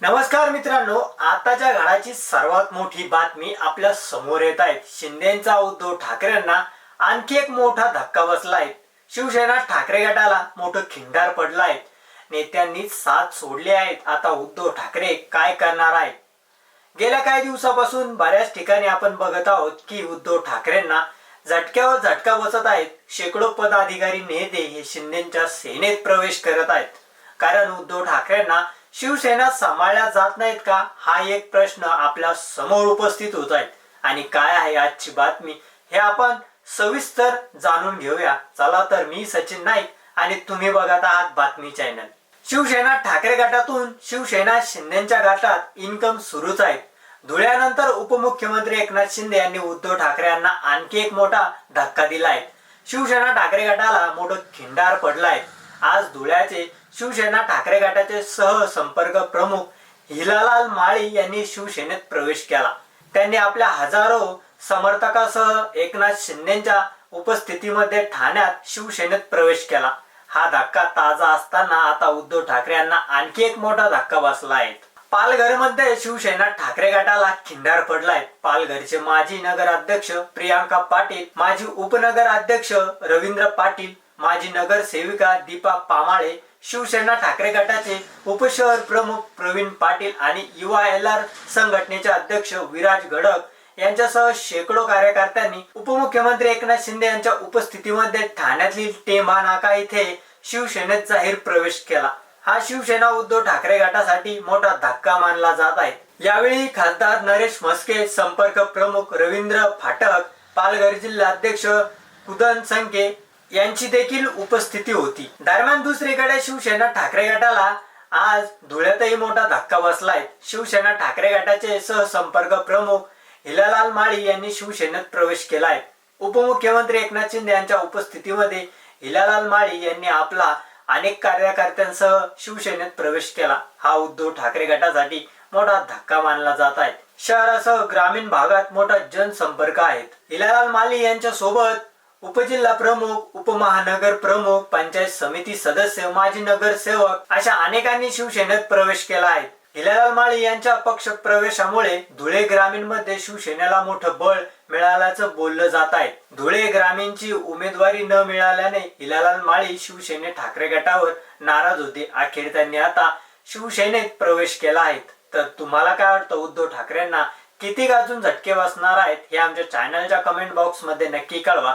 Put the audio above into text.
नमस्कार मित्रांनो आताच्या घडाची सर्वात मोठी बातमी आपल्यासमोर येत आहेत शिंदेचा उद्धव ठाकरेंना आणखी एक मोठा धक्का बसला आहे. शिवसेना ठाकरे गटाला मोठं खिंडार पडला आहे. नेत्यांनी साथ सोडली आहेत आता उद्धव ठाकरे काय करणार आहेत गेल्या काही दिवसापासून बऱ्याच ठिकाणी आपण बघत आहोत की उद्धव ठाकरेंना झटक्यावर झटका बसत आहेत. शेकडो पदाधिकारी नेते हे शिंदेच्या सेनेत प्रवेश करत आहेत. कारण उद्धव ठाकरेंना शिवसेना सांभाळल्या जात नाहीत का? हा एक प्रश्न आपल्यासमोर उपस्थित होत आहे आणि काय आहे आजची बातमी? हे आपण सविस्तर जाणून घेऊया. चला तर मी सचिन नाईक आणि तुम्ही बघत आहात बातमी चॅनल. शिवसेना ठाकरे गटातून शिवसेना शिंदेच्या गटात इन्कम सुरूच आहे. धुळ्यानंतर उपमुख्यमंत्री एकनाथ शिंदे यांनी उद्धव ठाकरे यांना आणखी एक मोठा धक्का दिला आहे शिवसेना ठाकरे गटाला मोठं खिंडार पडलं आहे आज धुळ्याचे शिवसेना ठाकरे गटाचे सहसंपर्क प्रमुख हिलालाल माळी यांनी शिवसेनेत प्रवेश केला. त्यांनी आपल्या हजारो समर्थकासह एकनाथ शिंदेच्या उपस्थितीमध्ये ठाण्यात शिवसेनेत प्रवेश केला. हा धक्का ताजा असताना आता उद्धव ठाकरे यांना आणखी एक मोठा धक्का बसला आहे. पालघरमध्ये शिवसेना ठाकरे गटाला खिंडार पडलाय. पालघरचे माजी नगराध्यक्ष प्रियांका पाटील माजी उपनगर अध्यक्ष रवींद्र पाटील माजी नगरसेविका दीपा पामाळे शिवसेना ठाकरे गटाचे उपशहर प्रमुख प्रवीण पाटील आणि युवा एल आर संघटनेचे अध्यक्ष विराज गडक यांच्यासह शेकडो कार्यकर्त्यांनी उपमुख्यमंत्री एकनाथ शिंदे यांच्या उपस्थितीमध्ये ठाण्यातील टेंभा नाका इथे शिवसेनेत जाहीर प्रवेश केला. हा शिवसेना उद्धव ठाकरे गटासाठी मोठा धक्का मानला जात आहे. यावेळी खासदार नरेश म्हस्के संपर्क प्रमुख रवींद्र फाटक पालघर जिल्हाध्यक्ष कुदन संके यांची देखील उपस्थिती होती. दरम्यान दुसरीकडे शिवसेना ठाकरे गटाला आज धुळ्यातही मोठा धक्का बसलाय. शिवसेना ठाकरे गटाचे सहसंपर्क प्रमुख हिलालाल माळी यांनी शिवसेनेत प्रवेश केलाय. उपमुख्यमंत्री एकनाथ शिंदे यांच्या उपस्थितीमध्ये हिलालाल माळी यांनी आपला अनेक कार्यकर्त्यांसह शिवसेनेत प्रवेश केला. हा उद्धव ठाकरे गटासाठी मोठा धक्का मानला जात आहे. शहरासह ग्रामीण भागात मोठा जनसंपर्क आहेत. हिलालाल माळी यांच्या सोबत उपजिल्हा प्रमुख उपमहानगर प्रमुख पंचायत समिती सदस्य माजी नगरसेवक अशा अनेकांनी शिवसेनेत प्रवेश केला आहे. हिलालाल माळी यांच्या पक्ष प्रवेशामुळे धुळे ग्रामीणमध्ये शिवसेनेला मोठं बळ मिळाल्याचं बोललं जात आहे. धुळे ग्रामीणची उमेदवारी न मिळाल्याने हिलालाल माळी शिवसेने ठाकरे गटावर नाराज होते. अखेर त्यांनी आता शिवसेनेत प्रवेश केला आहे. तर तुम्हाला काय वाटतं? उद्धव ठाकरेंना किती गाजून झटके बसणार आहेत हे आमच्या चॅनलच्या कमेंट बॉक्समध्ये नक्की कळवा.